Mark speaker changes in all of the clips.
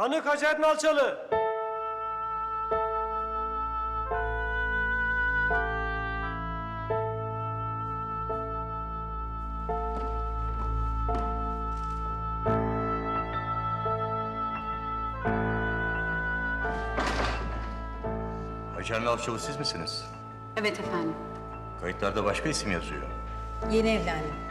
Speaker 1: Tanık Hacer Nalçalı.
Speaker 2: Hacer Nalçalı siz misiniz?
Speaker 3: Evet efendim.
Speaker 2: Kayıtlarda başka isim yazıyor.
Speaker 3: Yeni evlendim.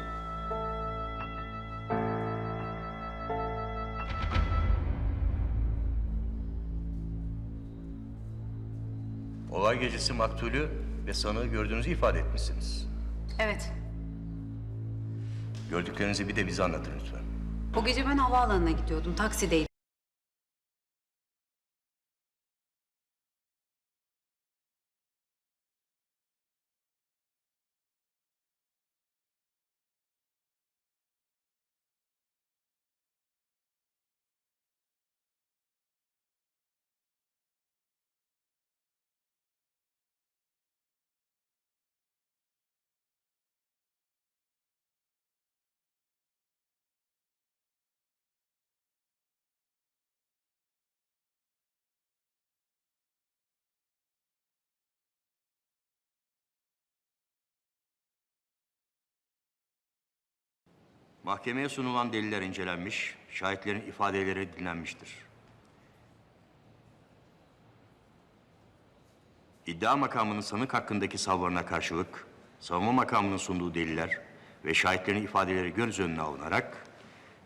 Speaker 2: Gecesi maktulü ve sanığı gördüğünüzü ifade etmişsiniz.
Speaker 3: Evet.
Speaker 2: Gördüklerinizi bir de bize anlatın lütfen.
Speaker 3: O gece ben havaalanına gidiyordum. Taksideydim.
Speaker 2: Mahkemeye sunulan deliller incelenmiş, şahitlerin ifadeleri dinlenmiştir. İddia makamının sanık hakkındaki savlarına karşılık, savunma makamının sunduğu deliller ve şahitlerin ifadeleri göz önüne alınarak,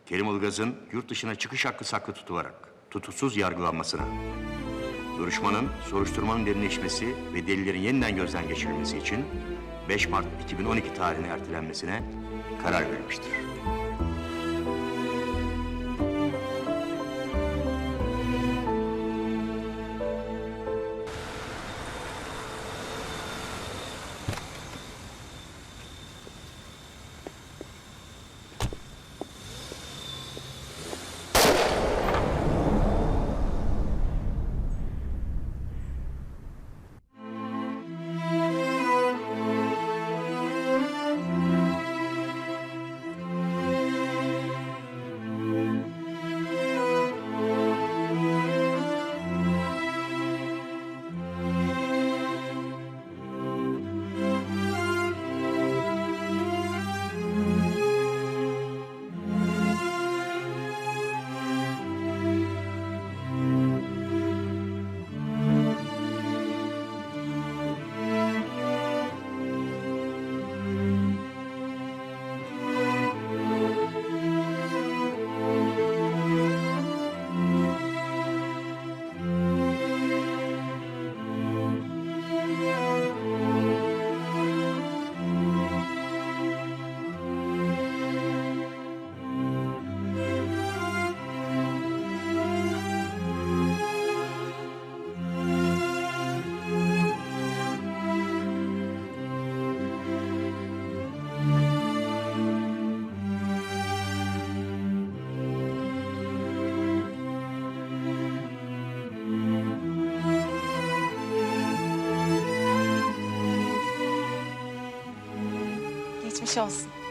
Speaker 2: Kerim Ilgaz'ın yurt dışına çıkış hakkı saklı tutularak tutuksuz yargılanmasına, duruşmanın, soruşturmanın derinleşmesi ve delillerin yeniden gözden geçirilmesi için 5 Mart 2012 tarihine ertelenmesine karar verilmiştir.
Speaker 4: Geçmiş olsun.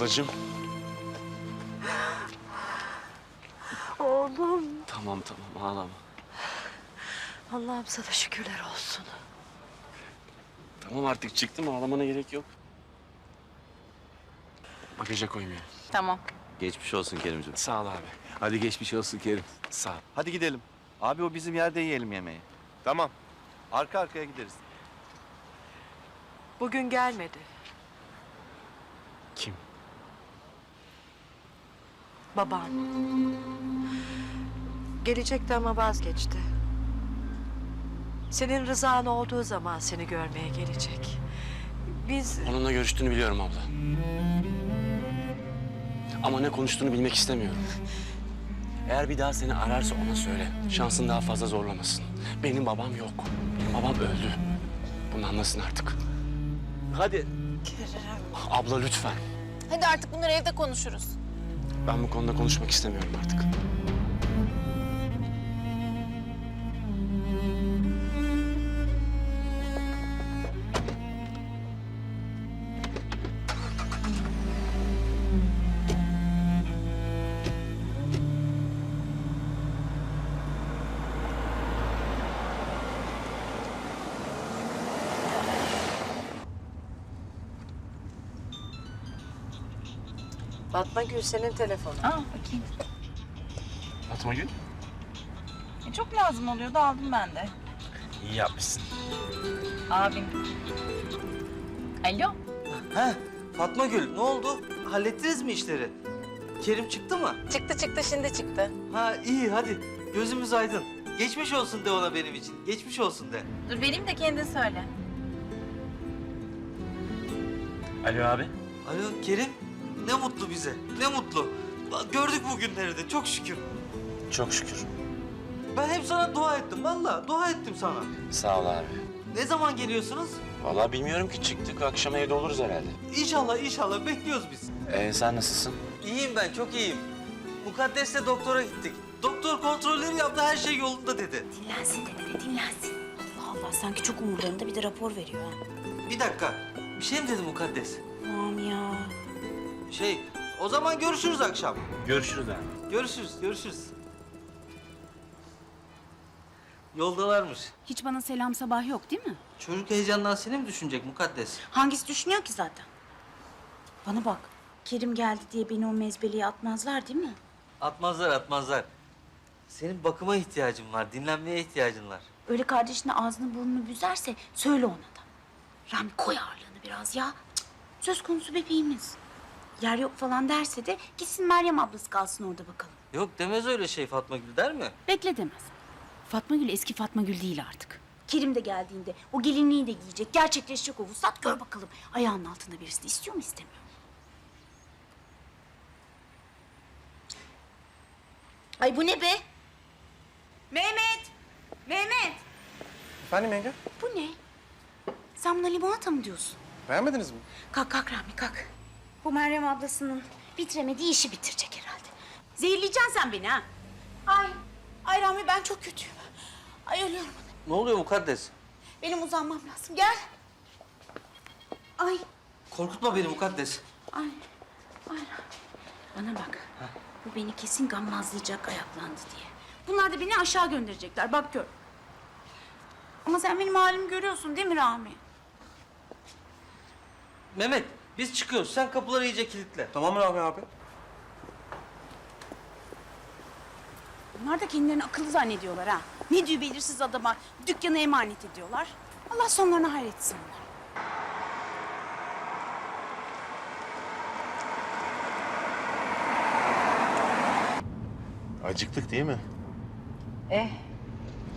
Speaker 5: Ablacığım.
Speaker 6: Oğlum.
Speaker 5: Tamam tamam ağlama.
Speaker 6: Allah'ım sana şükürler olsun.
Speaker 5: Tamam artık çıktım ağlamana gerek yok. Bagaja koymuyor.
Speaker 4: Tamam.
Speaker 7: Geçmiş olsun Kerimciğim.
Speaker 5: Sağ ol abi.
Speaker 7: Hadi geçmiş olsun Kerim.
Speaker 5: Sağ ol.
Speaker 7: Hadi gidelim. Abi o bizim yerde yiyelim yemeği.
Speaker 8: Tamam.
Speaker 7: Arka arkaya gideriz.
Speaker 6: Bugün gelmedi. Baban. Gelecekti ama vazgeçti. Senin rızan olduğu zaman seni görmeye gelecek. biz...
Speaker 5: Onunla görüştüğünü biliyorum abla. Ama ne konuştuğunu bilmek istemiyorum. Eğer bir daha seni ararsa ona söyle. Şansın daha fazla zorlamasın. Benim babam yok. Benim babam öldü. Bunu anlasın artık. Hadi. Abla lütfen.
Speaker 4: Hadi artık bunları evde konuşuruz.
Speaker 5: Ben bu konuda konuşmak istemiyorum artık.
Speaker 6: Fatma Gül senin telefonun.
Speaker 4: Aa bakayım.
Speaker 5: Fatma Gül.
Speaker 4: E, çok lazım oluyordu aldım ben de.
Speaker 5: İyi yapmışsın.
Speaker 4: Abim. Alo.
Speaker 1: Ha, Fatma Gül ne oldu? Hallettiniz mi işleri? Kerim çıktı mı?
Speaker 4: Çıktı çıktı şimdi çıktı.
Speaker 1: Ha iyi hadi gözümüz aydın. Geçmiş olsun de ona benim için. Geçmiş olsun de.
Speaker 4: Dur vereyim de kendin söyle.
Speaker 5: Alo abi.
Speaker 1: Alo Kerim ne mutlu bize. Ne mutlu. Gördük bu günleri de çok şükür.
Speaker 5: Çok şükür.
Speaker 1: Ben hep sana dua ettim vallahi dua ettim sana.
Speaker 5: Sağ ol abi.
Speaker 1: Ne zaman geliyorsunuz?
Speaker 5: Vallahi bilmiyorum ki çıktık. Akşam evde oluruz herhalde.
Speaker 1: İnşallah inşallah bekliyoruz biz.
Speaker 5: Ee, sen nasılsın?
Speaker 1: İyiyim ben çok iyiyim. Mukaddes'le doktora gittik. Doktor kontrolleri yaptı her şey yolunda dedi.
Speaker 8: Dinlensin de dedi, dinlensin. Allah Allah, sanki çok umurlarında bir de rapor veriyor ha.
Speaker 1: Bir dakika bir şey mi dedi Mukaddes?
Speaker 8: Aman ya.
Speaker 1: Şey o zaman görüşürüz akşam.
Speaker 5: Görüşürüz abi.
Speaker 1: Görüşürüz, görüşürüz. Yoldalarmış.
Speaker 8: Hiç bana selam sabah yok değil mi?
Speaker 1: Çocuk heyecandan seni mi düşünecek mukaddes?
Speaker 8: Hangisi düşünüyor ki zaten? Bana bak, Kerim geldi diye beni o mezbeliğe atmazlar değil mi?
Speaker 1: Atmazlar, atmazlar. Senin bakıma ihtiyacın var, dinlenmeye ihtiyacın var.
Speaker 8: Öyle kardeşine ağzını burnunu büzerse söyle ona da. Rami koy ağırlığını biraz ya. Cık, Söz konusu bebeğimiz. Yer yok falan derse de gitsin Meryem ablası kalsın orada bakalım.
Speaker 1: Yok demez öyle şey Fatma Gül der mi?
Speaker 8: Bekle demez. Fatma Gül eski Fatma Gül değil artık. Kerim de geldiğinde o gelinliği de giyecek. Gerçekleşecek o vuslat gör bakalım. Ayağının altında birisini istiyor mu istemiyor mu? Ay bu ne be? Mehmet! Mehmet!
Speaker 9: Efendim yenge?
Speaker 8: Bu ne? Sen buna limonata mı diyorsun?
Speaker 9: Beğenmediniz mi?
Speaker 8: Kalk kalk Rahmi kalk. Bu Meryem ablasının bitiremediği işi bitirecek herhalde. Zehirleyeceksin sen beni ha. Ay, ay Rahmi ben çok kötüyüm. Ay ölüyorum.
Speaker 1: Ne oluyor mukaddes?
Speaker 8: Benim uzanmam lazım. Gel. Ay,
Speaker 1: Korkutma beni mukaddes.
Speaker 8: ay, ay. Bana bak. Bu beni kesin gammazlayacak ayaklandı diye. Bunlar da beni aşağı gönderecekler. Bak gör. Ama sen benim halimi görüyorsun değil mi Rahmi?
Speaker 1: Mehmet, biz çıkıyoruz. Sen kapıları iyice kilitle.
Speaker 9: Tamam Rami abi.
Speaker 8: Bunlar da kendilerini akıllı zannediyorlar ha. Ne diyor belirsiz adama dükkanı emanet ediyorlar. Allah sonlarını hayretsin onlar.
Speaker 10: Acıktık değil mi? Eh.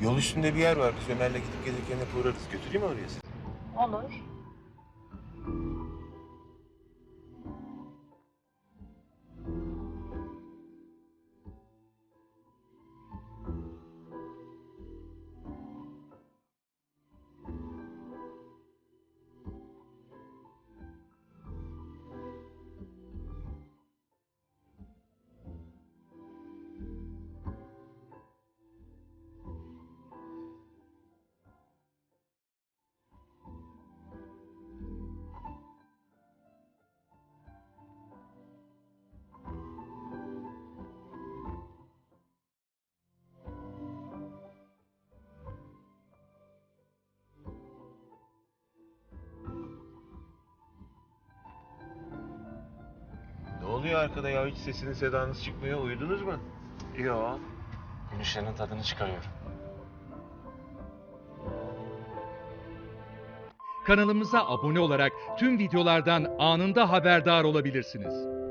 Speaker 10: Yol üstünde bir yer var. Biz Ömer'le gidip gelirken hep uğrarız. Götüreyim mi oraya sizi? Ne oluyor arkada ya? Hiç sesiniz sedanız çıkmıyor. Uyudunuz mu?
Speaker 5: Yo. Gün tadını çıkarıyorum.
Speaker 11: Kanalımıza abone olarak tüm videolardan anında haberdar olabilirsiniz.